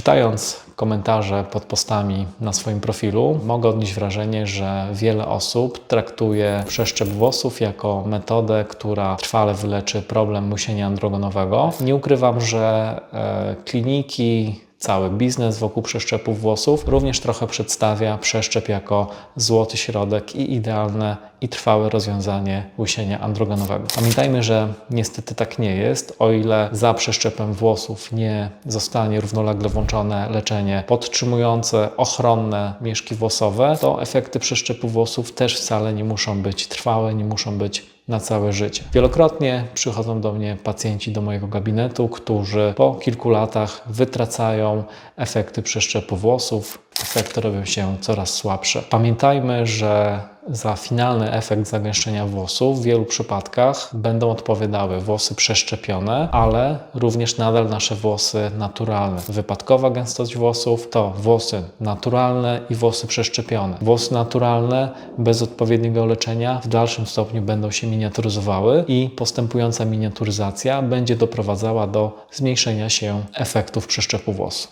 Czytając komentarze pod postami na swoim profilu, mogę odnieść wrażenie, że wiele osób traktuje przeszczep włosów jako metodę, która trwale wyleczy problem musienia androgenowego. Nie ukrywam, że e, kliniki, cały biznes wokół przeszczepów włosów również trochę przedstawia przeszczep jako złoty środek i idealne i trwałe rozwiązanie łysienia androgenowego. Pamiętajmy, że niestety tak nie jest. O ile za przeszczepem włosów nie zostanie równolegle włączone leczenie podtrzymujące, ochronne mieszki włosowe, to efekty przeszczepu włosów też wcale nie muszą być trwałe, nie muszą być na całe życie. Wielokrotnie przychodzą do mnie pacjenci do mojego gabinetu, którzy po kilku latach wytracają efekty przeszczepu włosów, efekty robią się coraz słabsze. Pamiętajmy, że za finalny efekt zagęszczenia włosów w wielu przypadkach będą odpowiadały włosy przeszczepione, ale również nadal nasze włosy naturalne. Wypadkowa gęstość włosów to włosy naturalne i włosy przeszczepione. Włosy naturalne bez odpowiedniego leczenia w dalszym stopniu będą się miniaturyzowały i postępująca miniaturyzacja będzie doprowadzała do zmniejszenia się efektów przeszczepu włosów.